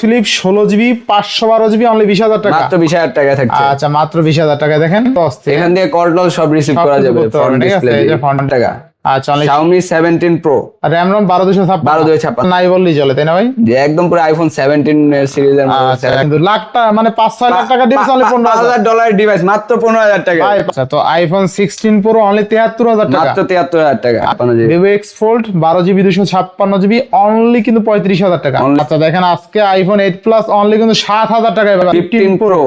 Philip ষোলো GB পাঁচশো বারো জিবি অনলি বিশ হাজার টাকা। মাত্র বিশ হাজার টাকা থাকছে। আচ্ছা মাত্র বিশ হাজার টাকা দেখেন। এখান থেকে কল টল সব রিসিভ করা যাবে টাকা। আচ্ছা Xiaomi 17 Pro র্যাম রম বারো দুশো বারো দুশো নাই বললেই চলে তাই না ভাই? যে একদম পুরো আইফোন 17 সিরিজের আচ্ছা মানে লাখ টাকা হাজার। হাজার ডলার ডিভাইস মাত্র পনেরো হাজার টাকা। ভাই, আচ্ছা তো অনলি তিয়াত্তর হাজার টাকা। মাত্র টাকা অনলি কিন্তু পঁয়ত্রিশ হাজার টাকা। আচ্ছা দেখেন আজকে আইফোন এইট প্লাস অনলি কিন্তু সাত হাজার টাকায় ফিফটিন প্রো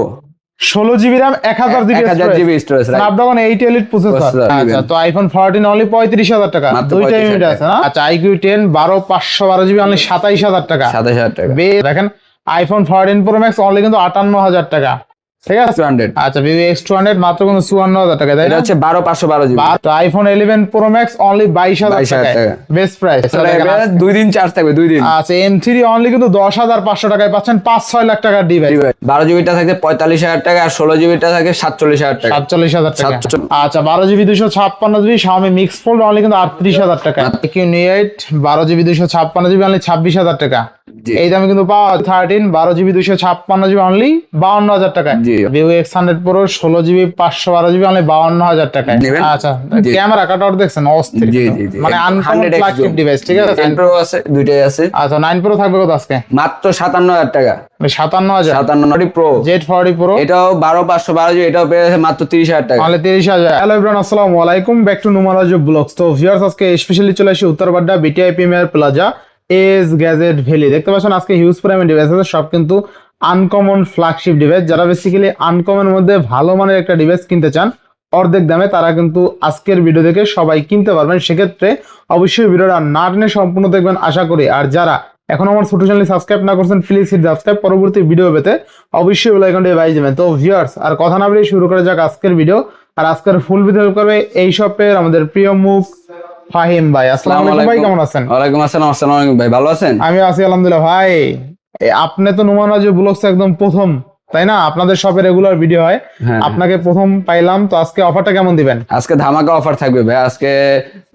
ষোলো জিবি র্যাম এক হাজার জিবি এক হাজার GB storage Snapdragon eight elite processor আচ্ছা তো আইফোন ফোরটিন অনলি পঁয়ত্রিশ হাজার টাকা। দুইটা 35,000 ইউনিট আছে না? আচ্ছা আইকিউ টেন বারো পাঁচশো বারো জিবি অনলি সাতাইশ হাজার টাকা। সাতাশ হাজার টাকা। দেখেন iPhone fourteen pro max only কিন্তু আটান্ন হাজার টাকা। ঠিক আছে আচ্ছা ভিভো মাত্র টাকা তাই এটা হচ্ছে জিবি। তো iPhone eleven pro max only 22,000 টাকা। টাকা। বেস্ট প্রাইস দুই দিন চার্জ থাকবে দুই দিন। আচ্ছা অনলি কিন্তু টাকায় পাচ্ছেন লাখ টাকার ডিভাইস জিবিটা থাকে টাকা আর জিবিটা থাকে আচ্ছা জিবি Xiaomi অনলি কিন্তু আটত্রিশ হাজার টাকা। জিবি জিবি অনলি এই দামে কিন্তু পাওয়া থার্টিন বারো জিবি অনলি টাকা জি। ভিভো এক্স হান্ড্রেড প্রো ষোলো জিবি পাঁচশো বারো জিবি অনলি বাউন্ন হাজার টাকা আচ্ছা ক্যামেরা কাট আউট দেখছেন অস্থির জি কিন্তু। জি জি। মানে আনকমন ফ্ল্যাগশিপ ডিভাইস ঠিক আছে? 10 আছে দুইটাই আছে। আচ্ছা নাইন প্রো থাকবে কত আজকে? মাত্র সাতান্ন হাজার টাকা। সাতান্ন হাজার? সাতান্ন প্রো জেড ফর্টি প্রো এটাও বারো পাঁচশো বারো জিবি এটাও পেয়ে মাত্র তিরিশ হাজার টাকা। তাহলে তিরিশ হাজার। হ্যালো ইব্রান আসসালামু আলাইকুম। ব্যাক টু নুমারাজ ব্লগস তো ভিউয়ার্স আজকে স্পেশালি চলে আসি Uttar Badda BTI premier plaza S gadget valley দেখতে পাচ্ছেন আজকে হিউজ প্রাইমের ডিভাইস আছে সব কিন্তু আনকমন ফ্ল্যাগশিপ ডিভাইস যারা বেসিক্যালি আনকমন মধ্যে ভালো মানের একটা ডিভাইস কিনতে চান অর্ধেক দামে তারা কিন্তু আজকের ভিডিও দেখে সবাই কিনতে পারবেন। সেক্ষেত্রে অবশ্যই ভিডিওটা না টেনে সম্পূর্ণ দেখবেন আশা করি। আর যারা এখন আমার ছোট চ্যানেল সাবস্ক্রাইব না করছেন প্লিজ হিট সাবস্ক্রাইব পরবর্তী ভিডিও পেতে অবশ্যই বেল আইকনটি বাই দেবেন। তো ভিউয়ার্স আর কথা না বলে শুরু করে যাক আজকের ভিডিও আর আজকের ফুল ভিডিও করবে এই শপের আমাদের প্রিয় মুখ ফাহিম ভাই। আসসালামু আলাইকুম ভাই কেমন আছেন? ওয়ালাইকুম আসসালাম। আসসালামু আলাইকুম ভাই ভালো আছেন? আমি আছি আলহামদুলিল্লাহ। ভাই আপনি তো নুমান রাজু ব্লগস একদম প্রথম তাই না? আপনাদের শপে রেগুলার ভিডিও হয়। হ্যাঁ। আপনাকে প্রথম পাইলাম তো আজকে অফারটা কেমন দিবেন? আজকে ধামাকা অফার থাকবে ভাই। আজকে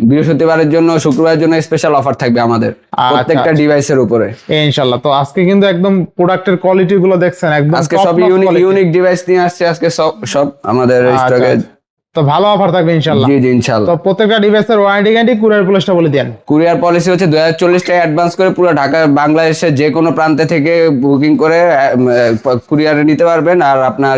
বৃহস্পতিবারের জন্য শুক্রবারের জন্য স্পেশাল অফার থাকবে আমাদের। আচ্ছা। প্রত্যেকটা ডিভাইসের উপরে। এ, ইনশাল্লাহ তো আজকে কিন্তু একদম প্রোডাক্টের কোয়ালিটি গুলো দেখছেন একদম আজকে সব ইউনিক ইউনিক ডিভাইস নিয়ে আসছে। আজকে সব সব আমাদের আচ্ছা, স্টকে আচ্ছা। তো ভালো অফার থাকবে জি জি ইনশাআল্লাহ। তো প্রত্যেকটা ডিভাইসের ওয়ারেন্টি গ্যারান্টি কুরিয়ার পুলিশটা বলে দেন। কুরিয়ার পলিসি হচ্ছে দুই হাজার চল্লিশ টাকা অ্যাডভান্স করে পুরো ঢাকা বাংলাদেশের যে কোনো প্রান্তে থেকে বুকিং করে কুরিয়ারে নিতে পারবেন। আর আপনার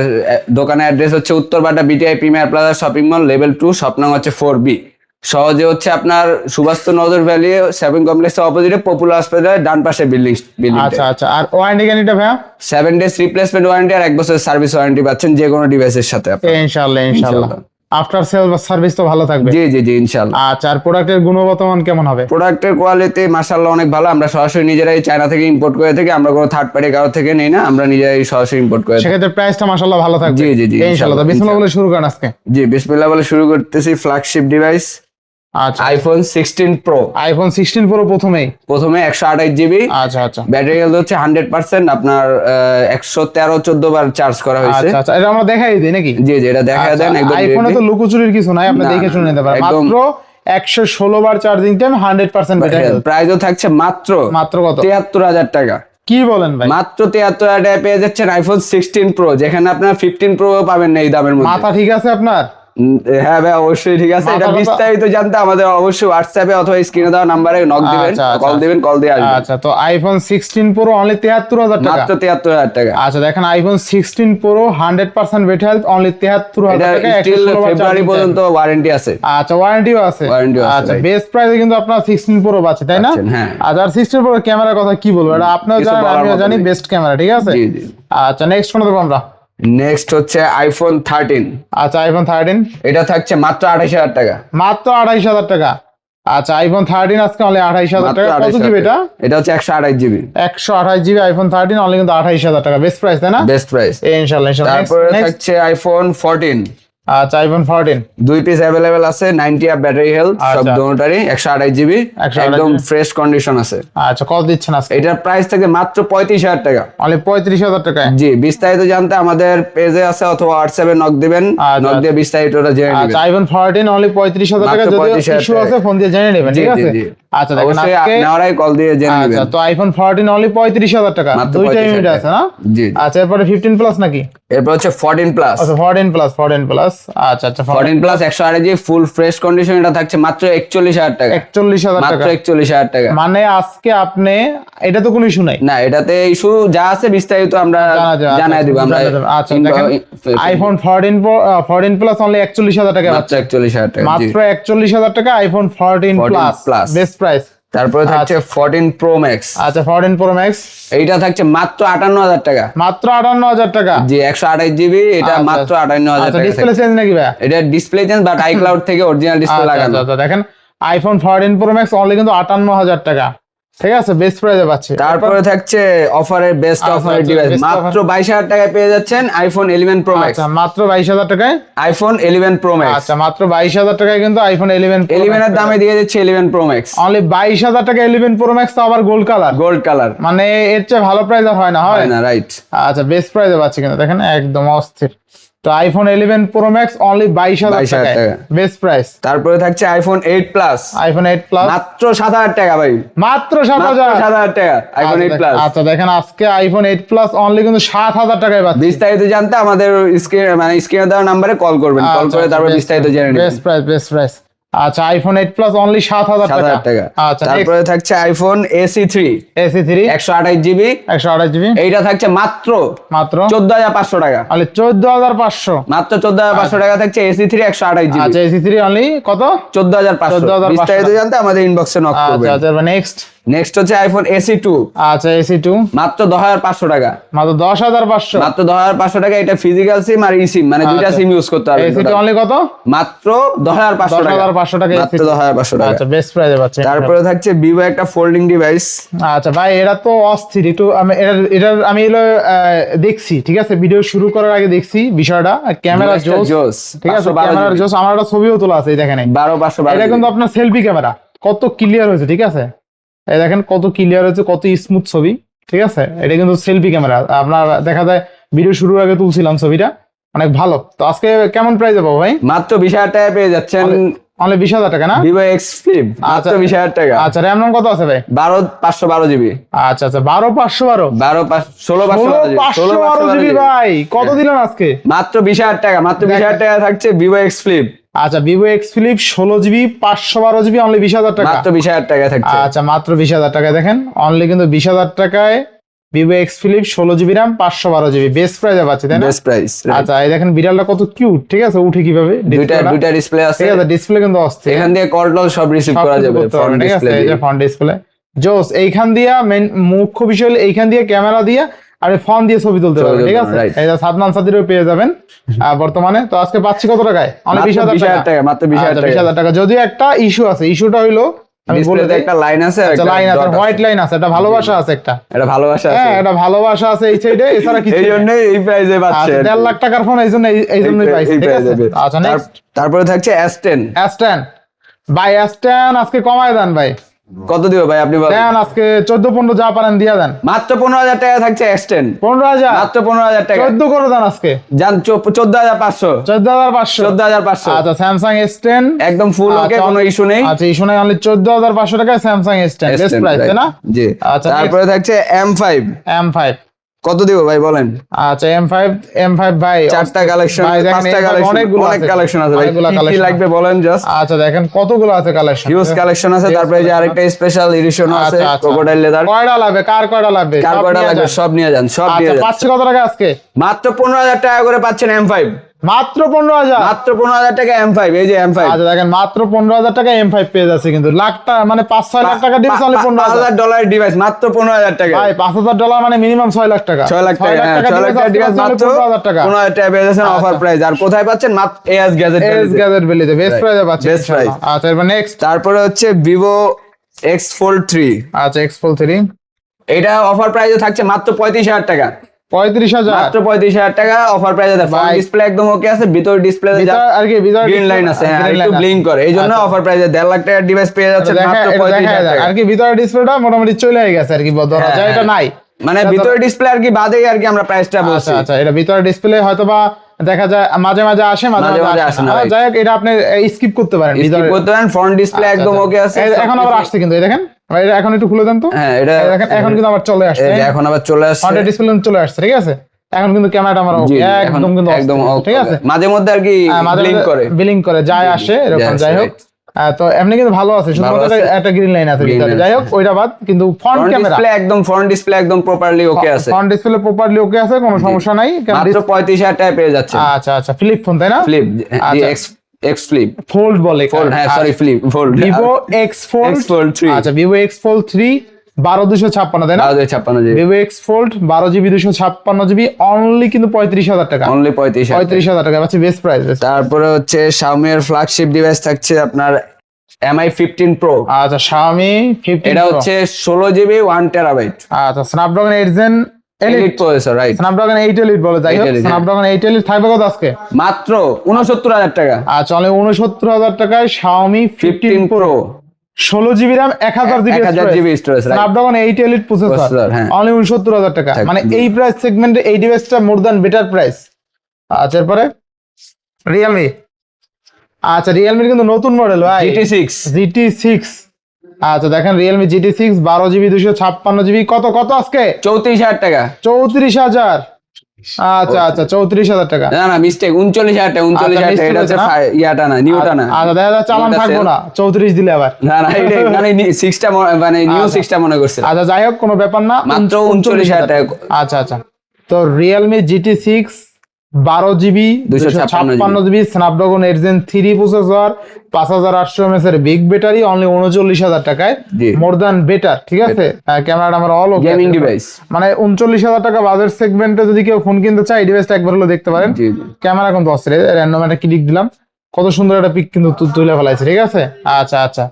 দোকানের অ্যাড্রেস হচ্ছে Uttar Badda BTI premier plaza shopping mall level two স্বপ্নাং হচ্ছে ফোর বি সহজে হচ্ছে আপনার সুভাষ নজর ভ্যালি শপিং কমপ্লেক্সের অপোজিটে পপুলার হসপিটালের ডান পাশে বিল্ডিং বিল্ডিং আচ্ছা আচ্ছা। আর ওয়ারেন্টি গ্যারান্টিটা ভাইয়া? সেভেন ডেজ রিপ্লেসমেন্ট ওয়ারেন্টি আর এক বছরের সার্ভিস ওয়ারেন্টি পাচ্ছেন যে কোনো ডিভাইসের সাথে ইনশাল্লাহ ইনশাল্লাহ। আফটার সেল সার্ভিস তো ভালো থাকবে। জি জি জি ইনশাল্লাহ আচ্ছা আর প্রোডাক্টের গুণগত মান কেমন হবে? প্রোডাক্টের কোয়ালিটি মাশাআল্লাহ অনেক ভালো। আমরা সরাসরি নিজেরাই চায়না থেকে ইম্পোর্ট করে থাকি আমরা কোনো থার্ড পার্টি কারও থেকে নেই না আমরা নিজেরাই সরাসরি ইম্পোর্ট করে সেক্ষেত্রে প্রাইসটা মাশাআল্লাহ ভালো থাকবে। জি, জি, জি, ইনশাআল্লাহ। বিসমিল্লাহ বলে শুরু করেন আজকে। জি বিসমিল্লাহ বলে শুরু করতেছি ফ্ল্যাগশিপ ডিভাইস আচ্ছা। IPhone sixteen pro iPhone sixteen pro প্রথমেই? প্রথমে একশো আঠাশ জিবি আচ্ছা আচ্ছা। ব্যাটারি হেলথ হচ্ছে হান্ড্রেড পার্সেন্ট আপনার একশো তেরো চোদ্দ বার চার্জ করা হয়েছে। আচ্ছা আচ্ছা। এটা আমরা দেখাই দিই নাকি? জি জি এটা দেখা দেন একদম আইফোনে তো লুকোচুরির কিছু নাই আপনি দেখে শুনে নিতে পারেন। মাত্র একশো ষোলো বার চার্জিং টাইম হান্ড্রেড পার্সেন্ট প্রাইসও থাকছে মাত্র মাত্র কত? তিয়াত্তর হাজার টাকা। কি বলেন ভাই? মাত্র তিয়াত্তর হাজার টাকা পেয়ে যাচ্ছেন আইফোন সিক্সটিন প্রো যেখানে আপনার ফিফটিন প্রো পাবেন না এই দামের মধ্যে। মাথা ঠিক আছে আপনার? হ্যাঁ ভাই অবশ্যই ঠিক আছে। এটা বিস্তারিত জানতে আমাদের অবশ্যই হোয়াটসঅ্যাপে অথবা স্ক্রিনে দেওয়া নাম্বারে নক দিবেন আচ্ছা, আচ্ছা, কল দিবেন কল দিয়ে আসবেন। আচ্ছা তো আইফোন সিক্সটিন প্রো অনলি তেহাত্তর হাজার টাকা? মাত্র তিয়াত্তর হাজার টাকা। আচ্ছা দেখেন iPhone sixteen pro hundred percent battery health only তেহাত্তর এটা হাজার টাকা স্টিল ফেব্রুয়ারি পর্যন্ত ওয়ারেন্টি আছে। আচ্ছা ওয়ারেন্টিও আছে। আছে, আচ্ছা বেস্ট প্রাইসে কিন্তু আপনার সিক্সটিন প্রো পাচ্ছে তাই না? হ্যাঁ। আচ্ছা আর সিক্সটিন প্রো ক্যামেরার কথা কি বলব? এটা আপনিও কিছু জানেন আমিও জানি বেস্ট ক্যামেরা ঠিক আছে? জি জি। আচ্ছা নেক্সট কোন দেবো আমরা। নেক্সট হচ্ছে আইফোন থার্টিন আচ্ছা আইফোন থার্টিন এটা থাকছে মাত্র আঠাইশ হাজার টাকা। মাত্র আঠাইশ হাজার টাকা। আচ্ছা আইফোন থার্টিন আজকে অনলি আঠাইশ হাজার টাকা। কত জিবি এটা? এটা হচ্ছে একশো আড়াই জিবি একশো আঠাইশ জিবি আইফোন থার্টিন অনলি কিন্তু আঠাইশ হাজার টাকা। বেস্ট প্রাইস তাই না? বেস্ট প্রাইস ইনশাল্লাহ তারপরে থাকছে আইফোন ফোরটিন আচ্ছা আইফোন ফোরটিন দুই পিস অ্যাভেলেবেল আছে নাইনটি আপ ব্যাটারি হেলথ সব আচ্ছা। একশো আঠাশ জিবি একদম ফ্রেশ কন্ডিশন আছে। আচ্ছা কত দিচ্ছেন আজকে? এটার প্রাইস থাকে মাত্র পঁয়ত্রিশ হাজার টাকা। অনলি পঁয়ত্রিশ হাজার টাকায়? জি বিস্তারিত জানতে আমাদের পেজে আছে অথবা হোয়াটসঅ্যাপে নক দিবেন। আচ্ছা, নক দিয়ে বিস্তারিতটা জেনে আচ্ছা নেবেন। আইফোন ফোরটিন অনলি পঁয়ত্রিশ হাজার টাকা মাত্র যদি ইস্যু আছে ফোন দিয়ে জেনে নেবেন ঠিক আছে। আচ্ছা দেখেন আজকে কল দিয়ে জেনে আচ্ছা তো আইফোন ফোরটিন অনলি পঁয়ত্রিশ হাজার টাকা। মাত্র দুইটা ইউনিট আছে না? জি আচ্ছা এরপরে ফিফটিন প্লাস নাকি? এরপর হচ্ছে ফোরটিন প্লাস আচ্ছা ফোরটিন প্লাস ফোরটিন প্লাস আচ্ছা আচ্ছা ফোরটিন প্লাস একশো আড়াই জি ফুল ফ্রেশ কন্ডিশন এটা থাকছে মাত্র একচল্লিশ হাজার টাকা। একচল্লিশ হাজার মাত্র টাকা। একচল্লিশ হাজার টাকা। মানে আজকে আপনি এটা তো কোনো ইস্যু নাই। না এটাতে ইস্যু যা আছে বিস্তারিত আমরা আচ্ছা, জানাই দিব আমরা আচ্ছা দেখেন iPhone fourteen fourteen plus only একচল্লিশ হাজার টাকা মাত্র একচল্লিশ হাজার টাকা মাত্র একচল্লিশ হাজার টাকা iPhone fourteen 14 plus. Best price তারপরে থাকছে ফোরটিন প্রো ম্যাক্স আচ্ছা ফোরটিন প্রো ম্যাক্স এইটা থাকছে মাত্র আটান্ন হাজার টাকা। মাত্র আটান্ন হাজার টাকা? জি একশো আঠাশ জিবি এটা আচ্ছা, মাত্র আটান্ন হাজার আচ্ছা টাকা ডিসপ্লে চেঞ্জ নাকি ভাই? এটা ডিসপ্লে চেঞ্জ বাট আইক্লাউড থেকে অরিজিনাল ডিসপ্লে আচ্ছা, লাগানো। আচ্ছা, আচ্ছা, দেখেন iPhone fourteen pro max only কিন্তু আটান্ন হাজার টাকা। ঠিক আছে বেস্ট প্রাইসে পাচ্ছে। তারপরে থাকছে অফারের বেস্ট অফারের ডিভাইস মাত্র বাইশ হাজার টাকায় পেয়ে যাচ্ছেন আইফোন ইলেভেন প্রো ম্যাক্স আচ্ছা মাত্র বাইশ হাজার টাকায়? আইফোন ইলেভেন প্রো ম্যাক্স আচ্ছা মাত্র বাইশ হাজার টাকায় কিন্তু আইফোন ইলেভেন ইলেভেন এর দামে দিয়ে দিচ্ছে ইলেভেন প্রো ম্যাক্স অনলি বাইশ হাজার টাকা ইলেভেন প্রো ম্যাক্স তো আবার গোল্ড কালার গোল্ড কালার মানে এর চেয়ে ভালো প্রাইস আর হয় না হয়? হয় না রাইট আচ্ছা বেস্ট প্রাইসে পাচ্ছি কিন্তু দেখেন একদম অস্থির। তো iPhone eleven pro max only বাইশ হাজার 22,000 টাকা। বেস্ট প্রাইস তারপরে থাকছে iPhone eight plus iPhone eight plus মাত্র সাত হাজার টাকা ভাই। মাত্র সাত মাত্র হাজার সাত হাজার টাকা আইফোন এইট প্লাস আচ্ছা দেখেন আজকে আইফোন এইট প্লাস অনলি কিন্তু সাত হাজার টাকায় পাচ্ছি। বিস্তারিত জানতে আমাদের স্ক্রিন মানে স্ক্রিনে দেওয়া নাম্বারে কল করবেন। কল করে তারপর বিস্তারিত জেনে নেবেন বেস্ট প্রাইস বেস্ট প্রাইস আচ্ছা আইফোন এইট প্লাস অনলি সাত হাজার সাত হাজার টাকা। আচ্ছা তারপরে থাকছে iPhone SE three SE three একশো আঠাশ জিবি একশো আঠাশ জিবি এইটা থাকছে মাত্র মাত্র। চোদ্দ হাজার পাঁচশো টাকা। মানে চোদ্দ হাজার পাঁচশো। মাত্র চোদ্দ হাজার পাঁচশো টাকা থাকছে এসি থ্রি একশো আঠাশ জিবি আচ্ছা এসি থ্রি অনলি কত? চোদ্দ হাজার পাঁচশো। 14,500 বিস্তারিত জানতে আমাদের ইনবক্সে নক করবেন। আচ্ছা আচ্ছা নেক্সট নেক্সট হচ্ছে আইফোন এসি টু আচ্ছা এসি টু মাত্র দশ হাজার পাঁচশো টাকা। মাত্র দশ হাজার পাঁচশো। মাত্র দশ হাজার পাঁচশো টাকা এটা ফিজিক্যাল সিম আর ই সিম মানে দুইটা আচ্ছা। সিম ইউজ করতে পারবেন এসি টু অনলি কত? মাত্র দশ হাজার পাঁচশো দশ টাকা হাজার পাঁচশো টাকা মাত্র দশ হাজার পাঁচশো টাকা। আচ্ছা বেস্ট প্রাইসে পাচ্ছে তারপরে থাকছে ভিভো একটা ফোল্ডিং ডিভাইস আচ্ছা ভাই এরা তো অস্থির। একটু আমি এটার এটার আমি আহ, দেখছি ঠিক আছে? ভিডিও শুরু করার আগে দেখছি বিষয়টা। ক্যামেরা জোস। ঠিক আছে? 512 ক্যামেরার জোস আমার একটা ছবিও তোলা আছে এই দেখেন। বারো পাঁচশো এটা কিন্তু আপনার সেলফি ক্যামেরা কত ক্লিয়ার হয়েছে ঠিক আছে? এই দেখেন কত ক্লিয়ার হয়েছে কত স্মুথ ছবি ঠিক আছে? এটা কিন্তু সেলফি ক্যামেরা আপনার দেখা যায় ভিডিও শুরুর আগে তুলছিলাম ছবিটা অনেক ভালো। তো আজকে কেমন প্রাইস পাবো ভাই? মাত্র বিশ হাজার টাকা পেয়ে যাচ্ছেন অনলি বিশ হাজার টাকা না? ভিভো এক্স ফ্লিপ মাত্র আচ্ছা। বিশ হাজার টাকা। আচ্ছা র্যাম নাম কত আছে ভাই? বারো পাঁচশো বারো জিবি আচ্ছা আচ্ছা বারো পাঁচশো বারো। বারো ষোলো পাঁচশো বারো জিবি ভাই কত দিলেন আজকে? মাত্র বিশ হাজার টাকা মাত্র বিশ হাজার টাকা থাকছে ভিভো এক্স ফ্লিপ আচ্ছা ভিভো এক্স ফ্লিপ ষোলো জিবি পাঁচশো বারো জিবি অনলি বিশ হাজার টাকা। মাত্র বিশ হাজার টাকা থাকছে। আচ্ছা মাত্র বিশ হাজার টাকায় দেখেন অনলি কিন্তু বিশ হাজার টাকায় ভিভো এক্স ফ্লিপ ষোলো জিবি র্যাম পাঁচশো বারো জিবি বেস্ট প্রাইসে পাচ্ছি তাই না? বেস্ট প্রাইস আচ্ছা এই দেখেন বিড়ালটা কত কিউট ঠিক আছে? উঠে কীভাবে? দুইটা দুইটা ডিসপ্লে আছে। ঠিক আছে ডিসপ্লে কিন্তু অস্থির। এখান দিয়ে কল টল সব রিসিভ করা যাবে ফ্রন্ট ডিসপ্লে এই যে ফ্রন্ট ডিসপ্লে জোস এইখান দিয়া মেন মুখ্য বিষয় হলো এইখান দিয়ে ক্যামেরা দিয়ে আর ফোন দিয়ে ছবি তুলতে পারবেন ঠিক আছে. এই যে সাদমান সাদিরও পেয়ে যাবেন বর্তমানে। তো আজকে পাচ্ছি কত টাকায়? অনেক বিশ হাজার টাকা। মাত্র বিশ হাজার আচ্ছা, টাকা। যদিও একটা ইস্যু আছে ইস্যুটা হইল আমি বলে একটা লাইন আছে আচ্ছা একটা লাইন আছে হোয়াইট লাইন আছে এটা ভালোবাসা আছে একটা। এটা ভালোবাসা আছে। হ্যাঁ এটা ভালোবাসা আছে এই সাইডে এছাড়া কিছু এই জন্যই এই আচ্ছা, পাচ্ছে দেড় লাখ টাকার ফোন এই জন্য এই- জন্যই পাইছি ঠিক আছে। আচ্ছা নেক্সট তারপরে থাকছে এস টেন অ্যাস্টেন ভাই অ্যাস্টেন আজকে কমায় দেন ভাই। কত দিব ভাই? আপনি বলেন। দেন আজকে চোদ্দ পনেরো যা পারেন দিয়ে দেন। মাত্র পনেরো হাজার টাকা থাকছে পনেরো হাজার? মাত্র পনেরো হাজার টাকা। চোদ্দ করে দেন আজকে। যান চোদ্দ হাজার পাঁচশো। চোদ্দ হাজার পাঁচশো। চোদ্দ হাজার পাঁচশো। আচ্ছা স্যামসাং এস টেন একদম ফুল ওকে আচ্ছা, কোনো ইস্যু নেই। আচ্ছা ইস্যু নেই অনলি চোদ্দ হাজার পাঁচশো টাকায় Samsung S ten best price তাই না? জি। আচ্ছা, তারপরে থাকছে এম ফাইভ এম ফাইভ কত দিব ভাই বলেন? আচ্ছা এম ফাইভ এম ফাইভ ভাই চারটা কালেকশন পাঁচটা কালেকশন অনেকগুলো অনেক। কালেকশন আছে ভাই। কি লাগবে বলেন জাস্ট আচ্ছা দেখেন কতগুলো আছে কালেকশন হিউজ কালেকশন আছে তারপরে এই যে আরেকটা স্পেশাল এডিশন আছে আচ্ছা, আচ্ছা। ক্রোকোডাইল লেদার কয়টা লাগবে? কার কয়টা লাগবে? কার কয়টা লাগবে? সব নিয়ে যান সব নিয়ে যান আচ্ছা যান। পাচ্ছি কত টাকা আজকে? মাত্র পনেরো হাজার টাকা করে পাচ্ছেন এম ফাইভ মাত্র পনেরো হাজার। মাত্র পনেরো হাজার টাকা এম ফাইভ এই যে এম ফাইভ আচ্ছা দেখেন মাত্র পনেরো হাজার টাকা এম ফাইভ পেয়ে যাচ্ছে কিন্তু। লাখ টাকা মানে পাঁচ ছয় লাখ টাকা ডিভাইস অনলি পনেরো হাজার। ডলার ডিভাইস মাত্র পনেরো হাজার টাকা। ভাই পাঁচ হাজার ডলার মানে মিনিমাম ছয় লাখ টাকা। ছয় লাখ টাকা হ্যাঁ, ছয় লাখ টাকা ডিভাইস মাত্র পনেরো হাজার টাকা। পনেরো হাজার টাকা পেয়ে যাচ্ছেন অফার প্রাইস আর কোথায় পাচ্ছেন? মাত্র এস গ্যাজেট এস গ্যাজেট বেলিতে বেস্ট. প্রাইসে. আচ্ছা এবার নেক্সট তারপরে হচ্ছে ভিভো এক্স ফোল্ড থ্রি আচ্ছা এক্সপোল থ্রি এটা অফার প্রাইসে থাকছে মাত্র পঁয়ত্রিশ হাজার টাকা। পঁয়ত্রিশ হাজার। মাত্র পঁয়ত্রিশ হাজার টাকা অফার প্রাইসে দেয় ভাই। ডিসপ্লে একদম ওকে আছে ভিতর ডিসপ্লে আর কি ভিতর গ্রিন লাইন আছে হ্যাঁ একটু ব্লিঙ্ক করে এই জন্য আচ্ছা। অফার প্রাইসে দেড় লাখ টাকার ডিভাইস পেয়ে যাচ্ছে মাত্র পঁয়ত্রিশ হাজার আর কি ভিতরে ডিসপ্লেটা মোটামুটি চলে গেছে আর কি ধরা যায় এটা। নাই। মানে ভিতরে ডিসপ্লে আর কি বাদেই আর কি আমরা প্রাইসটা বলছি। আচ্ছা আচ্ছা এটা ভিতরে ডিসপ্লে হয়তো বা দেখা যায় মাঝে মাঝে আসে মাঝে মাঝে আসে না। না, যাই হোক এটা আপনি স্কিপ করতে পারেন স্কিপ করতে পারেন ফ্রন্ট ডিসপ্লে আচ্ছা, একদম আচ্ছা। ওকে আছে এখন আবার আসছে কিন্তু এই দেখেন। এটা এখন একটু খুলে দেন তো। হ্যাঁ এটা এখন কিন্তু আবার চলে আসছে। এখন আবার চলে আসছে। ফ্রন্টের ডিসপ্লে চলে আসছে ঠিক আছে? এখন কিন্তু ক্যামেরাটা আমার একদম কিন্তু একদম ঠিক আছে? মাঝে মধ্যে আর কি ব্লিঙ্ক করে। বিলিং করে যায় আসে এরকম যাই হোক। তো এমনি কিন্তু ভালো আছে শুধুমাত্র একটা- গ্রিন লাইন আছে ভিতরে। যাই হোক ওইটা বাদ কিন্তু ফ্রন্ট ক্যামেরা ডিসপ্লে একদম ফ্রন্ট ডিসপ্লে একদম প্রপারলি ওকে আছে। ফ্রন্ট ডিসপ্লে প্রপারলি ওকে আছে কোনো সমস্যা নাই। মাত্র পঁয়ত্রিশ হাজার টাকায় পেয়ে যাচ্ছে। আচ্ছা আচ্ছা ফ্লিপ ফোন তাই না? ফ্লিপ আচ্ছা। এক্স এক্স ফ্লিপ ফোল্ড বলে ফোল্ড হ্যাঁ sorry flip fold Vivo X fold X Fold 3 আচ্ছা ভিভো এক্স ফোল্ড থ্রি বারো দুশো ছাপ্পান্ন তাই না? ছাপ্পান্ন জিবি ভিভো এক্স ফোল্ড বারো জিবি দুশো ছাপ্পান্ন জিবি অনলি কিন্তু পঁয়ত্রিশ হাজার টাকা। অনলি পঁয়ত্রিশ পঁয়ত্রিশ হাজার টাকা পাচ্ছি বেস্ট প্রাইস তারপরে হচ্ছে Xiaomi এর ফ্ল্যাগশিপ ডিভাইস থাকছে আপনার এমআই ফিফটিন প্রো আচ্ছা Xiaomi ফিফটিন এটা হচ্ছে ষোলো জিবি ওয়ান টেরাবাইট আচ্ছা Snapdragon eight gen elite processor right Snapdragon elite বলে যাই হোক 8 Elite, হ্যাঁ। স্ন্যাপড্রাগন এলিট থাকবে কত আজকে? মাত্র উনসত্তর হাজার টাকা। আচ্ছা টাকায় Xiaomi ষোলো জিবি র্যাম এক হাজার GB storage Snapdragon eight elite processor Processor। Only উনসত্তর হাজার টাকা। মানে এই প্রাইস সেগমেন্টে এই ডিভাইসটা মোর দ্যান বেটার প্রাইস আচ্ছা এরপরে রিয়েলমি আচ্ছা রিয়েলমির কিন্তু নতুন মডেল ভাই। জিটি সিক্স জিটি সিক্স আচ্ছা দেখেন রিয়েলমি জিটি সিক্স বারো জিবি দুশো ছাপ্পান্ন জিবি কত কত আজকে? চৌত্রিশ হাজার টাকা। চৌত্রিশ হাজার। আচ্ছা আচ্ছা চৌত্রিশ হাজার টাকা। না না মিস্টেক উনচল্লিশ হাজার টাকা উনচল্লিশ আচ্ছা, হাজার টাকা এটা হচ্ছে ইয়াটা না নিউটা না। আচ্ছা দেখা যাচ্ছে চালান থাকব না চৌত্রিশ দিলে আবার। না না এটা মানে সিক্সটা মানে নিউ আচ্ছা। সিক্সটা মনে করছে। আচ্ছা যাই হোক কোনো ব্যাপার না। মাত্র উনচল্লিশ হাজার টাকা। আচ্ছা আচ্ছা। তো রিয়েলমি জিটি সিক্স বারো জিবি দুশো ছাপ্পান্ন GB. Snapdragon eight gen three processor পাঁচ হাজার আটশো এমএস এর বিগ ব্যাটারি অনলি উনচল্লিশ হাজার টাকায়। মোর দ্যান বেটার ঠিক আছে? ক্যামেরাটা আমার অল গেমিং ডিভাইস মানে উনচল্লিশ হাজার টাকা বাজেট সেগমেন্টে যদি কেউ ফোন কিনতে চায় এই ডিভাইসটা একবার হলে দেখতে পারেন। ক্যামেরা কিন্তু অস্থির। র্যান্ডম একটা ক্লিক দিলাম। কত সুন্দর একটা পিক কিন্তু তুলে ফেলাইছে ঠিক আছে? আচ্ছা আচ্ছা।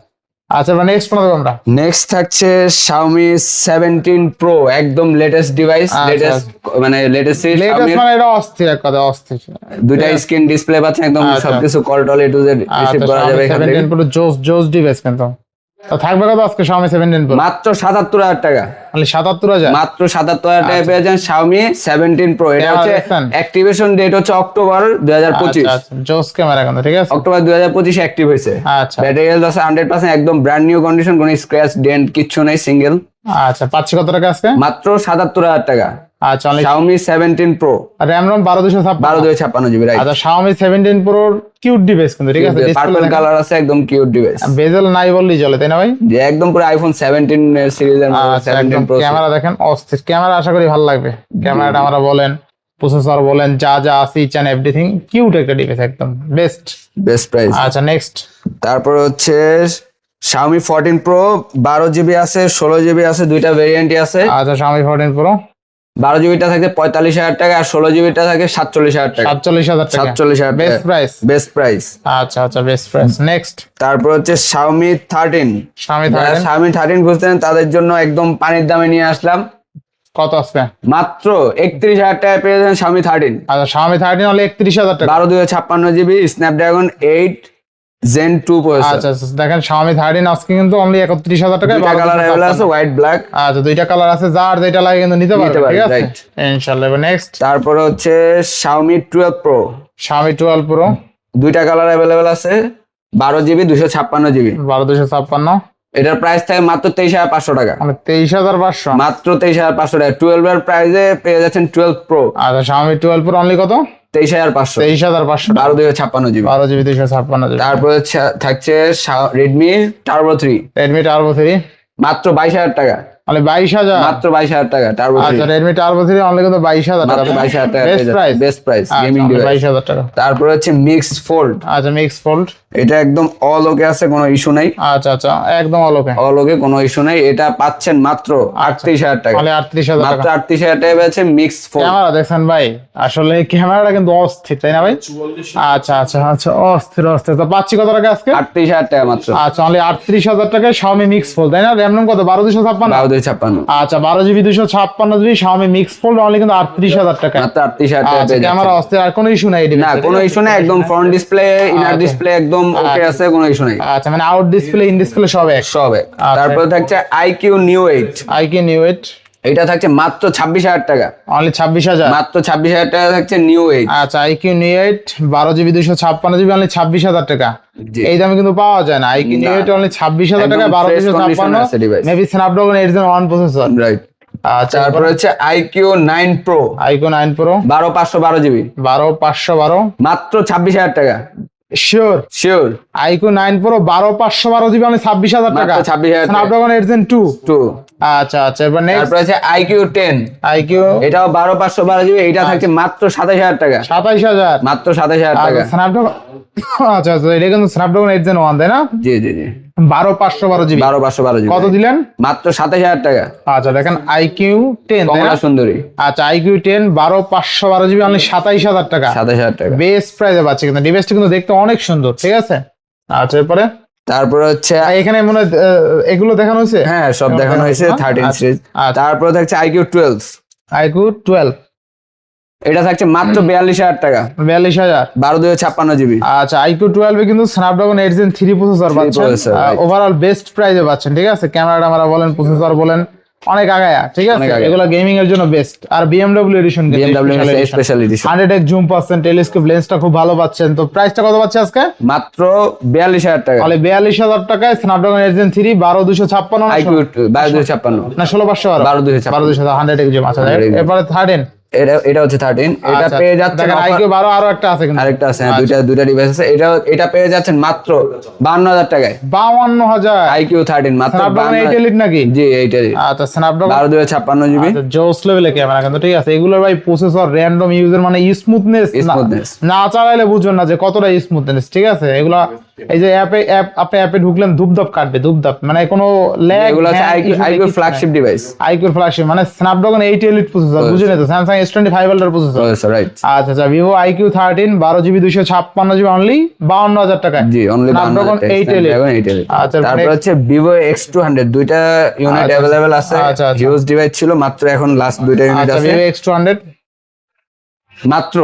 আচ্ছা মানে নেক্সট কোন আমরা। নেক্সট থাকছে Xiaomi 17 Pro একদম লেটেস্ট ডিভাইস লেটেস্ট মানে লেটেস্ট লেটেস্ট মানে এটা অস্থির এক কথা অস্থির। দুইটা স্ক্রিন ডিসপ্লে পাচ্ছেন একদম আচ্ছা। সবকিছু কল টল এ টু জেড রিসিভ করা যাবে এখান 17 Pro জোস জোস ডিভাইস কিন্তু। তো থাকবে কত আজকে Xiaomi 17 প্রো মাত্র সাতাত্তর হাজার টাকা। মানে 77000 মাত্র সাতাত্তর হাজার টাকা পেয়ে যান Xiaomi 17 Pro এটা হচ্ছে অ্যাক্টিভেশন ডেট হচ্ছে অক্টোবর হাজার পঁচিশ। আচ্ছা আচ্ছা জোস ক্যামেরা কিন্তু ঠিক আছে? অক্টোবর অ্যাক্টিভ আচ্ছা। ব্যাটারি হেলথ আছে হান্ড্রেড পার্সেন্ট একদম ব্র্যান্ড নিউ কন্ডিশন কোনো স্ক্র্যাচ ডেন্ট কিছু নেই সিঙ্গেল আচ্ছা পাচ্ছি কত টাকা আজকে? মাত্র সাতাত্তর হাজার টাকা। আচ্ছা only Xiaomi 17 Pro RAM ROM 12256 বারো দুই ছাপ্পান্ন জিবি রাইট আচ্ছা Xiaomi 17 প্রো কিউট ডিভাইস কিন্তু ঠিক আছে? পার্পল কালার আছে একদম কিউট ডিভাইস বেজেল নাই বললেই চলে তাই না ভাই? যে একদম পুরো আইফোন সিরিজের আচ্ছা ক্যামেরা দেখেন অস্থির। ক্যামেরা আশা করি ভালো লাগবে। ক্যামেরাটা আমরা বলেন প্রসেসর বলেন যা যা আছে ইচ এভরিথিং কিউট একটা ডিভাইস একদম বেস্ট বেস্ট প্রাইস আচ্ছা নেক্সট তারপর হচ্ছে Xiaomi 14 Pro বারো জিবি আছে ষোলো জিবি আছে দুইটা ভেরিয়েন্টই আছে। আচ্ছা Xiaomi 14 প্রো বারো জিবিটা থাকে পঁয়তাল্লিশ হাজার টাকা আর ষোলো জিবিটা থাকে সাতচল্লিশ হাজার টাকা। সাতচল্লিশ হাজার সাতচল্লিশ হাজার বেস্ট প্রাইস বেস্ট প্রাইস আচ্ছা আচ্ছা বেস্ট প্রাইস নেক্সট তারপর হচ্ছে Xiaomi 13 Xiaomi থার্টিন 13 Xiaomi 13 খুঁজতেন তাদের জন্য একদম পানির দামে নিয়ে আসলাম। কত আসবে? মাত্র একত্রিশ হাজার টাকা পেয়ে যাবেন Xiaomi 13 আচ্ছা Xiaomi 13 হলে একত্রিশ হাজার টাকা। বারো দুই ছাপ্পান্ন GB Snapdragon eight gen two processor. আচ্ছা আচ্ছা দেখেন Xiaomi 13 আজকে কিন্তু অনলি একত্রিশ হাজার টাকা দুইটা কালার অ্যাভেলেবল আছে হোয়াইট ব্ল্যাক আচ্ছা দুইটা কালার আছে যার যেটা লাগে কিন্তু নিতে পারবে ঠিক আছে. ইনশাআল্লাহ নেক্সট তারপরে হচ্ছে Xiaomi 12 Pro Xiaomi 12 প্রো দুইটা কালার আছে বারো জিবি দুশো ছাপ্পান্ন জিবি বারো দুশো ছাপ্পান্ন। এটার প্রাইস থাকে মাত্র তেইশ হাজার পাঁচশো টাকা। মানে তেইশ হাজার পাঁচশো। মাত্র তেইশ হাজার পাঁচশো টাকা। টুয়েলভ এর প্রাইসে পেয়ে যাচ্ছেন টুয়েলভ প্রো আচ্ছা Xiaomi 12 প্রো অনলি কত? তেইশ হাজার পাঁচশো। তেইশ হাজার পাঁচশো। বারো দুশো ছাপ্পান্ন জিবি। বারো জিবি দুইশো ছাপ্পান্ন জিবি। তারপরে থাকছে Redmi turbo three Redmi turbo three মাত্র বাইশ হাজার টাকা। মানে বাইশ হাজার। মাত্র বাইশ হাজার টাকা টার্বো আচ্ছা রেডমি টার্বো থ্রি অনলি কিন্তু বাইশ হাজার টাকা। বাইশ হাজার টাকা best price best price gaming device বাইশ হাজার টাকা। তারপরে হচ্ছে মিক্স ফোল্ড আচ্ছা মিক্স ফোল্ড এটা একদম অল ওকে আছে কোনো ইস্যু নাই। আচ্ছা আচ্ছা একদম অলোকে অল ওকে কোনো ইস্যু নাই। এটা পাচ্ছেন মাত্র আটত্রিশ হাজার টাকা। হাজার মাত্র টাকা। আটত্রিশ হাজার টাকা পেয়েছে মিক্স ফোল্ড ক্যামেরা দেখছেন ভাই আসলে ক্যামেরাটা কিন্তু অস্থির তাই না ভাই? আচ্ছা আচ্ছা আচ্ছা অস্থির অস্থির। তো পাচ্ছি কত টাকা আজকে? আটত্রিশ হাজার টাকা মাত্র। আচ্ছা আটত্রিশ হাজার টাকায় Xiaomi মিক্স ফোল্ড তাই না? র্যাম রম কত? বারো দুশো ছাপ্পান্ন? বারো দুই ছাপ্পান্ন। আচ্ছা বারো জিবি দুশো ছাপ্পান্ন GB Xiaomi mix fold only কিন্তু আটত্রিশ হাজার টাকা। মাত্র আটত্রিশ হাজার টাকা আচ্ছা ক্যামেরা অস্থির আর কোনো ইস্যু নাই এই না কোনো ইস্যু নাই একদম ফ্রন্ট ডিসপ্লে ইনার আচ্ছা। ডিসপ্লে একদম ওকে আছে কোনো ইস্যু নাই। আচ্ছা মানে আউট ডিসপ্লে ইন ডিসপ্লে সব এক। সব এক। তারপরে থাকছে iQOO neo eight I K neo এটা থাকছে মাত্র ছাব্বিশ হাজার টাকা। অনলি ছাব্বিশ হাজার? মাত্র ছাব্বিশ হাজার টাকা থাকছে নিউ এইট আচ্ছা আইকিউ নিউ এইট বারো জিবি দুইশো ছাপ্পান্ন জিবি অনলি ছাব্বিশ হাজার টাকা। এই দামে কিন্তু পাওয়া যায় না। IQ neo. এইট অনলি ছাব্বিশ হাজার টাকা একদম বারো condition ছাপ্পান্ন। Maybe Snapdragon eight one processor right আচ্ছা তারপরে হচ্ছে iQOO nine pro iQOO nine pro বারো পাঁচশো বারো জিবি বারো পাঁচশো বারো। মাত্র ছাব্বিশ হাজার টাকা। Sure sure iQOO nine pro বারো পাঁচশো বারো জিবি আমি ছাব্বিশ হাজার টাকা। 26,000 টাকা। Snapdragon eight gen two two আচ্ছা আচ্ছা এবার নেক্সট তারপরে হচ্ছে আইকিউ টেন আইকিউ এটাও বারো পাঁচশো বারো জিবি এটা থাকছে মাত্র সাতাশ হাজার টাকা। সাতাইশ হাজার? মাত্র সাতাশ হাজার টাকা। স্ন্যাপড্রাগন আচ্ছা আচ্ছা এটা কিন্তু স্ন্যাপড্রাগন এইট জেন ওয়ান তাই না? জি জি জি। বারো পাঁচশো বারো জিবি। বারো পাঁচশো বারো জিবি। কত দিলেন? মাত্র সাতাশ হাজার টাকা। আচ্ছা দেখেন আইকিউ টেন কমলা সুন্দরী। আচ্ছা আইকিউ টেন বারো পাঁচশো বারো জিবি অনলি সাতাইশ হাজার টাকা। সাতাশ হাজার টাকা। বেস্ট প্রাইসে পাচ্ছে কিন্তু। ডিভাইসটা কিন্তু দেখতে অনেক সুন্দর ঠিক আছে? আচ্ছা এরপরে? তারপরে হচ্ছে এখানে মনে হয়, এগুলো দেখানো হয়েছে? হ্যাঁ সব দেখানো হয়েছে থার্টিন আচ্ছা, সিরিজ আর তারপরে থাকছে আইকিউ টুয়েলভ আইকিউ টুয়েলভ এটা থাকছে মাত্র বিয়াল্লিশ হাজার টাকা। বিয়াল্লিশ হাজার? বারো দুই ছাপ্পান্ন জিবি। আচ্ছা আইকিউ টুয়েলভে কিন্তু Snapdragon eight gen three processor পাচ্ছেন। ওভারঅল বেস্ট প্রাইসে পাচ্ছেন ঠিক আছে? ক্যামেরা ট্যামেরা বলেন প্রসেসর বলেন অনেক আগায়া ঠিক আছে? এগুলো গেমিং এর জন্য বেস্ট আর BMW edition BMW special edition hundred X zoom পাচ্ছেন টেলিস্কোপ লেন্সটা খুব ভালো পাচ্ছেন। তো প্রাইসটা কত পাচ্ছে আজকে? মাত্র বিয়াল্লিশ হাজার টাকা। তাহলে বিয়াল্লিশ হাজার টাকায় স্ন্যাপড্রাগন জেন থ্রি বারো দুশো ছাপ্পান্ন না আইকিউ বারো দুই ছাপ্পান্ন। না ষোলো পাঁচশো বারো বারো দুই ছাপ্পান্ন। বারো দুশো হান্ড্রেড এক্স জুম আচ্ছা 100। এরপরে থার্টিন এটা এটা হচ্ছে এটা পেয়ে যাচ্ছেন আইকিউ বারো আরও একটা আছে কিন্তু। আরেকটা আছে হ্যাঁ, দুইটা দুইটা ডিভাইস আছে। এটা এটা পেয়ে যাচ্ছেন মাত্র বান্ন হাজার টাকায়। বাউান্ন হাজার। আইকিউ থার্টিন মাত্র 52 এলিট নাকি? জি এইটারই আচ্ছা স্ন্যাপড্রাগন বারো দুই ছাপ্পান্ন জিবি জোস লেভেলে ক্যামেরা কিন্তু ঠিক আছে। এগুলোর ভাই প্রসেসর র্যান্ডম ইউজের মানে স্মুথনেস। না চালাইলে বুঝবেন না যে কতটা স্মুথনেস ঠিক আছে? এগুলা এই যে অ্যাপে অ্যাপ আপনি অ্যাপে ঢুকলেন ধুপধাপ কাটবে ধুপধাপ। মানে কোনো ল্যাগ এগুলো হচ্ছে আইকিউ আইকিউ ফ্ল্যাগশিপ ডিভাইস আইকিউর ফ্ল্যাগশিপ মানে স্ন্যাপড্রাগন এইট এলিট প্রসেসর বুঝলেন তো স্যামসাং এস টোয়েন্টি ফাইভ এর প্রসেসর রাইট আচ্ছা আচ্ছা ভিভো আইকিউ থার্টিন বারো জিবি দুইশো ছাপ্পান্ন জিবি অনলি বাউন্ন হাজার টাকা জি অনলি স্ন্যাপড্রাগন এইট এলিট আচ্ছা, তারপর next- হচ্ছে টু হান্ড্রেড দুইটা ইউনিট আচ্ছা, অ্যাভেলেবেল আছে। আচ্ছা, আচ্ছা। হিউজ ডিভাইস ছিল মাত্র এখন লাস্ট দুইটা ইউনিট আচ্ছা আছে। ভিভো এক্স টু হান্ড্রেড মাত্র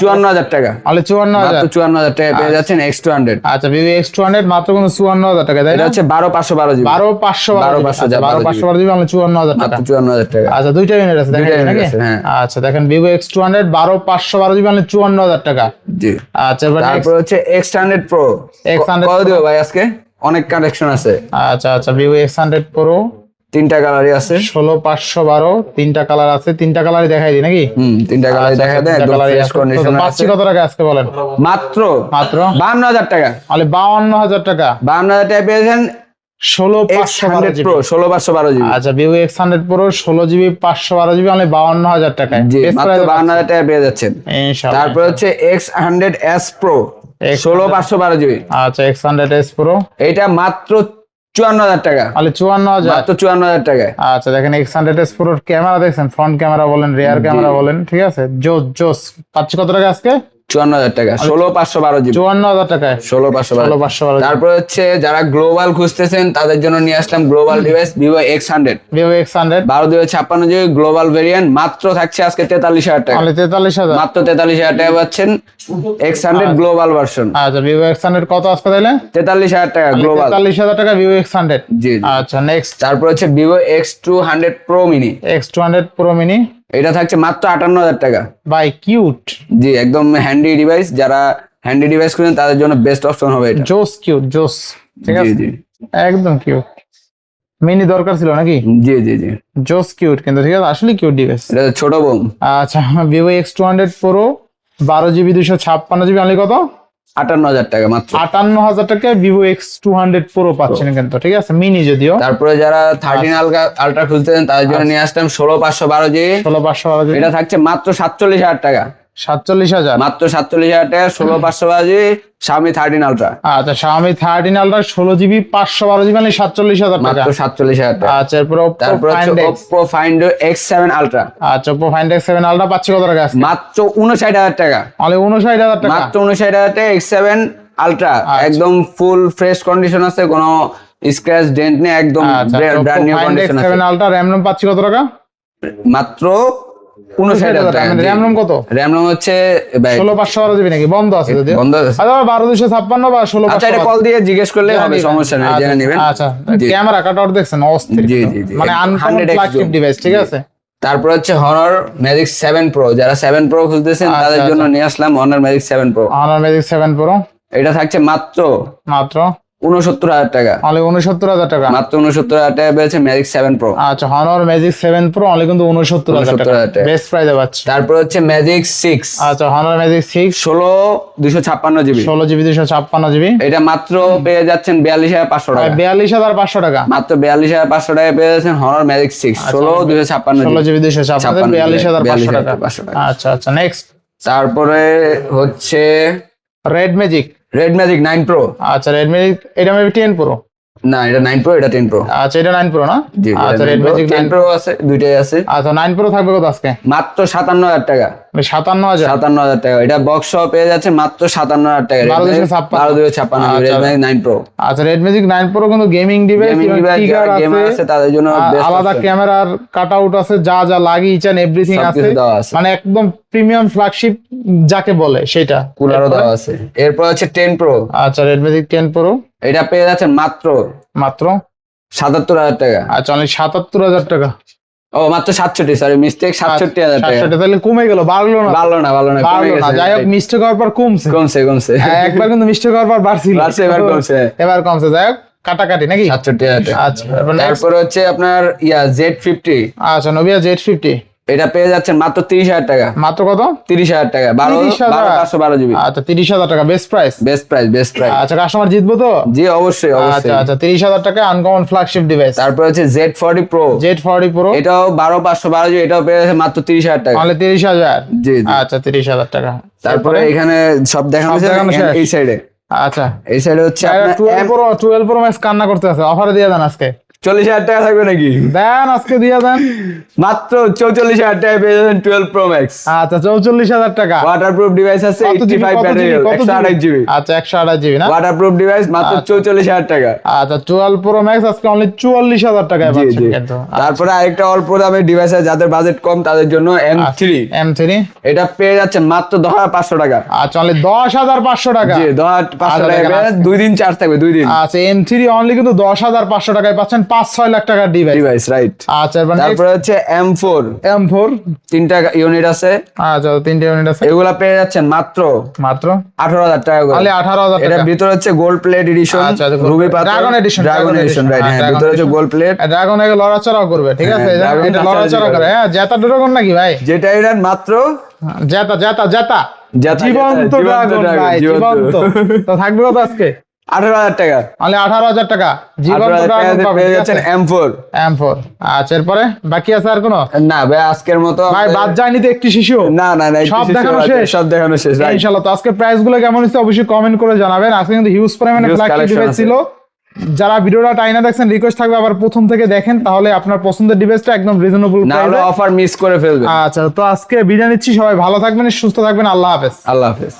চুয়ান্ন হাজার টাকা। অনলি চুয়ান্ন হাজার। চুয়ান্ন হাজার টাকা পেয়ে যাচ্ছেন এক্স টু হান্ড্রেড আচ্ছা ভিভো এক্স টু হান্ড্রেড মাত্র কিন্তু চুয়ান্ন হাজার টাকা তাই হচ্ছে বারো পাঁচশো বারো জিবি। বারো পাঁচশো বারো পাঁচশো আচ্ছা, বারো পাঁচশো বারো জিবি অনলি চুয়ান্ন হাজার টাকা। চুয়ান্ন হাজার টাকা। আচ্ছা দুইটা ইউনিট আছে দুইটা নাকি? আছে, হ্যাঁ। আচ্ছা দেখেন ভিভো এক্স টু হান্ড্রেড বারো পাঁচশো বারো জিবি অনলি চুয়ান্ন হাজার টাকা। জি। আচ্ছা তারপর হচ্ছে এক্স হান্ড্রেড প্রো X100 কত দিব ভাই আজকে? অনেক কালেকশন আছে। আচ্ছা আচ্ছা ভিভো এক্স হান্ড্রেড প্রো তিনটা কালারই আছে। ষোলো পাঁচশো বারো তিনটা কালার আছে। তিনটা কালারই দেখাই দিই নাকি? হুম তিনটা কালার আচ্ছা, দেখা দেয় পাচ্ছি কত টাকা আজকে বলেন? মাত্র মাত্র? বান্ন হাজার টাকা। তাহলে বাউন্ন হাজার টাকা। বান্ন হাজার টাকা পেয়েছেন ষোলো পাঁচশো প্রো ষোলো পাঁচশো বারো জিবি। আচ্ছা ভিভো এক্স হান্ড্রেড প্রো ষোলো জিবি পাঁচশো বারো জিবি অনলি বাউন্ন হাজার মাত্র price বান্ন হাজার টাকা পেয়ে যাচ্ছেন। তারপর হচ্ছে এক্স হান্ড্রেড এস প্রো ষোলো পাঁচশো বারো জিবি। আচ্ছা এক্স হান্ড্রেড এস প্রো এইটা মাত্র চুয়ান্ন হাজার টাকা। তাহলে চুয়ান্ন হাজার। তো চুয়ান্ন হাজার টাকায়। আচ্ছা দেখেন এক্স হান্ড্রেড এস প্রোর ক্যামেরা দেখছেন? ফ্রন্ট ক্যামেরা বলেন রেয়ার ক্যামেরা বলেন ঠিক আছে? জোস জোস। পাচ্ছি কত টাকা আজকে? চুয়ান্ন হাজার টাকা। ষোলো পাঁচশো বারো জিবি। চুয়ান্ন হাজার টাকায় ষোলো পাঁচশো বারো। পাঁচশো বারো তারপর হচ্ছে যারা গ্লোবাল খুঁজতেছেন তাদের জন্য নিয়ে আসলাম global device Vivo X hundred. Vivo X hundred. বারো দুই ছাপ্পান্ন জিবি গ্লোবাল ভেরিয়েন্ট মাত্র থাকছে আজকে তেতাল্লিশ হাজার টাকা। তাহলে তেতাল্লিশ হাজার। মাত্র তেতাল্লিশ হাজার টাকা পাচ্ছেন এক্স হান্ড্রেড গ্লোবাল ভার্সন। আচ্ছা ভিভো এক্স হান্ড্রেড কত আজকে তাইলে তেতাল্লিশ হাজার টাকা গ্লোবাল। তেতাল্লিশ হাজার টাকা ভিভো এক্স হান্ড্রেড। জি। আচ্ছা নেক্সট তারপর হচ্ছে Vivo X two hundred pro mini. X two hundred pro mini. এটা থাকছে মাত্র আটান্ন হাজার টাকা। বাই কিউট জি একদম হ্যান্ডি ডিভাইস যারা হ্যান্ডি ডিভাইস করেন তাদের জন্য বেস্ট অপশন হবে এটা। জোস কিউট জোস। ঠিক আছে? জি। একদম কিউট মিনি দরকার ছিল নাকি? জি জি জি। জোস কিউট কিন্তু ঠিক আছে আসলে কিউট ডিভাইস এটা ছোট বোম। আচ্ছা Vivo X two hundred pro বারো জিবি দুশো ছাপ্পান্ন জিবি অনলি কত? আটান্ন হাজার টাকা মাত্র। আটান্ন হাজার টাকায় Vivo X two hundred pro পাচ্ছেন কিন্তু ঠিক আছে? মিনি যদিও। তারপরে যারা থার্টিন আলগা আলট্রা খুঁজতেছেন তাদের জন্য নিয়ে আসলাম ষোলো পাঁচশো বারো জি ষোলো পাঁচশো বারো এটা থাকছে মাত্র সাতচল্লিশ হাজার টাকা। সাতচল্লিশ হাজার। মাত্র সাতচল্লিশ হাজার টাকা ষোলো পাঁচশো স্বামী থার্টিন আলট্রা আচ্ছা Xiaomi থার্টিন আলট্রা ষোলো জিবি পাঁচশো বারো জিবি মানে সাতচল্লিশ হাজার টাকা। সাতচল্লিশ হাজার টাকা। আচ্ছা এরপর তারপর ফাইন্ড এক্স সেভেন আলট্রা আচ্ছা সেভেন আলট্রা পাচ্ছি কত টাকা মাত্র উনষাট হাজার টাকা। উনষাট হাজার টাকা। মাত্র উনষাট হাজার টাকা এক্স সেভেন আলট্রা। একদম ফুল ফ্রেশ কন্ডিশন আছে কোনো স্ক্র্যাচ ডেন্ট নেই একদম ব্র্যান্ড নিউ কন্ডিশন আছে। আলট্রা র্যাম পাচ্ছি কত টাকা? মাত্র উনষাট হাজার টাকা। র্যাম রোম কত? র্যাম রোম হচ্ছে জিবি নাকি? বন্ধ আছে যদি বন্ধ আছে। আচ্ছা বা ষোলো আচ্ছা এটা কল দিয়ে জিজ্ঞেস করলে হবে সমস্যা নেই জেনে নেবেন। আচ্ছা। ক্যামেরা কাট দেখছেন অস্থির জি, জি, জি। মানে আনকমন ফ্ল্যাগশিপ ডিভাইস ঠিক আছে? তারপর হচ্ছে হনার ম্যাজিক সেভেন প্রো যারা সেভেন প্রো খুঁজতেছেন আচ্ছা, তাদের জন্য আচ্ছা। নিয়ে আসলাম হনার ম্যাজিক সেভেন প্রো আমার ম্যাজিক সেভেন প্রো এটা থাকছে মাত্র মাত্র উনসত্তর হাজার টাকা। অনলি উনসত্তর হাজার টাকা। মাত্র উনসত্তর হাজার টাকা পেয়েছে ম্যাজিক সেভেন প্রো আচ্ছা Honor Magic seven Pro only কিন্তু উনসত্তর হাজার টাকা। বেস্ট প্রাইসে পাচ্ছি। তারপর হচ্ছে ম্যাজিক সিক্স আচ্ছা হনর ম্যাজিক সিক্স ষোলো দুশো ছাপ্পান্ন জিবি। ষোলো জিবি দুশো ছাপ্পান্ন জিবি। এটা মাত্র পেয়ে যাচ্ছেন বিয়াল্লিশ হাজার পাঁচশো টাকা। বিয়াল্লিশ হাজার পাঁচশো টাকা। মাত্র বিয়াল্লিশ হাজার পাঁচশো টাকা পেয়ে যাচ্ছেন হনার ম্যাজিক সিক্স ষোলো দুশো ছাপ্পান্ন ষোলো জিবি দুশো ছাপ্পান্ন বিয়াল্লিশ হাজার পাঁচশো 42,500 টাকা টাকা। আচ্ছা আচ্ছা নেক্সট তারপরে হচ্ছে Red Magic Red Magic nine Pro আচ্ছা রেড ম্যাজিক এটা মেবি টেন প্রো না এটা নাইন প্রো এটা টেন প্রো আচ্ছা এটা নাইন প্রো না? জি আচ্ছা রেড ম্যাজিক নাইন প্রো আছে দুইটাই আছে। আচ্ছা নাইন প্রো থাকবে কত আজকে? মাত্র সাতান্ন হাজার টাকা। সাতান্ন হাজার? সাতান্ন হাজার টাকা। এটা বক্স সহ পেয়ে যাচ্ছে মাত্র সাতান্ন হাজার টাকা। বারো দুশো ছাপ্পান্ন। বারো দুশো ছাপ্পান্ন আচ্ছা। নাইন প্রো আচ্ছা রেড ম্যাজিক নাইন প্রো কিন্তু gaming device gaming device gamer আছে তাদের জন্য আলাদা option। ক্যামেরার কাট আউট আছে যা যা লাগে ইচ এন্ড এভরিথিং আছে। মানে একদম প্রিমিয়াম ফ্ল্যাগশিপ যাকে বলে সেটা কুলারও দেওয়া আছে। এরপর হচ্ছে টেন প্রো আচ্ছা রেড ম্যাজিক টেন প্রো এটা পেয়ে যাচ্ছেন মাত্র মাত্র? সাতাত্তর হাজার টাকা। আচ্ছা অনেক সাতাত্তর হাজার টাকা। ও মাত্র সাতষট্টি সরি মিস্টেক সাতষট্টি হাজার টাকা। সাতষট্টি তাহলে কমে গেল বাড়লো না। বাড়লো না ভালো না কমে বাড়লো না গেছে। যাই হোক মিস্টেক হওয়ার পর কমছে। কমছে কমছে। হ্যাঁ, একবার কিন্তু মিস্টেক হওয়ার পর বাড়ছিল। বাড়ছে, এবার কমছে। এবার কমছে যাই হোক কাটাকাটি নাকি? সাতষট্টি হাজার টাকা। আচ্ছা। তারপরে হচ্ছে আপনার ইয়া জেড ফিফটি আচ্ছা নবিয়া জেড ফিফটি এটা পেয়ে যাচ্ছেন মাত্র তিরিশ হাজার টাকা। মাত্র কত? তিরিশ হাজার টাকা বারো 30,000 বারো পাঁচশো বারো জিবি। আচ্ছা তিরিশ হাজার টাকা best price best price best price আচ্ছা কাস্টমার জিতবো তো? জি অবশ্যই আচ্ছা আচ্ছা তিরিশ হাজার টাকা আনকমন ফ্ল্যাগশিপ ডিভাইস তারপর হচ্ছে Z forty Pro Z forty Pro এটাও বারো পাঁচশো বারো জিবি এটাও পেয়ে যাচ্ছে মাত্র তিরিশ হাজার টাকা। তাহলে তিরিশ হাজার? জি আচ্ছা তিরিশ হাজার টাকা। তারপরে এখানে সব দেখানো এই সাইডে আচ্ছা। এই সাইডে হচ্ছে twelve Pro twelve Pro Max কান্না করতে আছে অফারে দিয়ে দেন আজকে। চল্লিশ হাজার টাকা থাকবে নাকি? দেন আজকে দিয়ে দেন। মাত্র চৌচল্লিশ হাজার টাকা পেয়ে যাবেন টুয়েলভ প্রো ম্যাক্স আচ্ছা চৌচল্লিশ হাজার টাকা। ওয়াটার প্রুফ ডিভাইস আছে এইটটি ফাইভ ব্যাটারি একশো আঠাশ জিবি আচ্ছা একশো আঠাশ জিবি না? ওয়াটার প্রুফ ডিভাইস মাত্র চৌচল্লিশ হাজার টাকা। আচ্ছা টুয়েলভ প্রো ম্যাক্স আজকে অনলি চুয়াল্লিশ হাজার টাকায় কিন্তু। তারপরে আরেকটা অল্প দামের ডিভাইস আছে যাদের বাজেট কম তাদের জন্য এম থ্রি এম থ্রি এটা পেয়ে যাচ্ছে মাত্র দশ হাজার পাঁচশো টাকা। আচ্ছা অনলি দশ হাজার পাঁচশো টাকা। দশ হাজার পাঁচশো আচ্ছা, টাকা আজকে- দুই দিন চার্জ থাকবে দুই দিন। আচ্ছা এম থ্রি অনলি কিন্তু দশ হাজার পাঁচশো টাকায় পাচ্ছেন পাঁচ ছয় লাখ টাকার ডিভাইস ডিভাইস রাইট আচ্ছা তারপরে হচ্ছে এম ফোর এম ফোর তিনটা ইউনিট আছে। আচ্ছা তিনটে ইউনিট আছে। এগুলা পেয়ে যাচ্ছেন মাত্র মাত্র? আঠারো হাজার টাকা করে। আঠারো হাজার এটার ভিতরে হচ্ছে গোল্ড প্লেট এডিশন রুবি। পাথর Dragon ড্রাগন এডিশন রাইট হ্যাঁ, হ্যাঁ ভিতরে হচ্ছে। গোল্ড প্লেট ড্রাগন এগুলো লড়াচড়াও করবে ঠিক আছে? হ্যাঁ, এটা লড়াচড়া করে। হ্যাঁ জেতা ড্রাগন নাকি ভাই? যেটা এটার মাত্র জেতা জেতা জেতা। জীবন্ত ড্রাগন ভাই জীবন্ত। তো থাকবে কত আজকে? আঠারো হাজার টাকা। অনলি আঠারো হাজার টাকা। আঠারো জীবন্ত হাজার ড্রাগন টাকা পাবেন পেয়ে যাচ্ছেন এম ফোর এম ফোর আচ্ছা এরপরে বাকি আছে আর কোনো? না ভাই আজকের মতো ভাই বাদ যায়নি তো একটি শিশু। না না না সব দেখানো শেষ? সব দেখানো শেষ ইনশাআল্লাহ তো আজকে প্রাইসগুলো কেমন হচ্ছে অবশ্যই কমেন্ট করে জানাবেন। আজকে কিন্তু হিউজ পরিমাণে ফ্ল্যাগশিপ ডিভাইস ছিল। যারা ভিডিওটা টাইনা দেখছেন রিকোয়েস্ট থাকবে আবার প্রথম থেকে দেখেন তাহলে আপনার পছন্দের ডিভাইসটা একদম রিজনেবল অফার মিস করে ফেলবে আচ্ছা তো আজকে বিদায় নিচ্ছি। সবাই ভালো থাকবেন সুস্থ থাকবেন। আল্লাহ হাফেজ। আল্লাহ হাফেজ।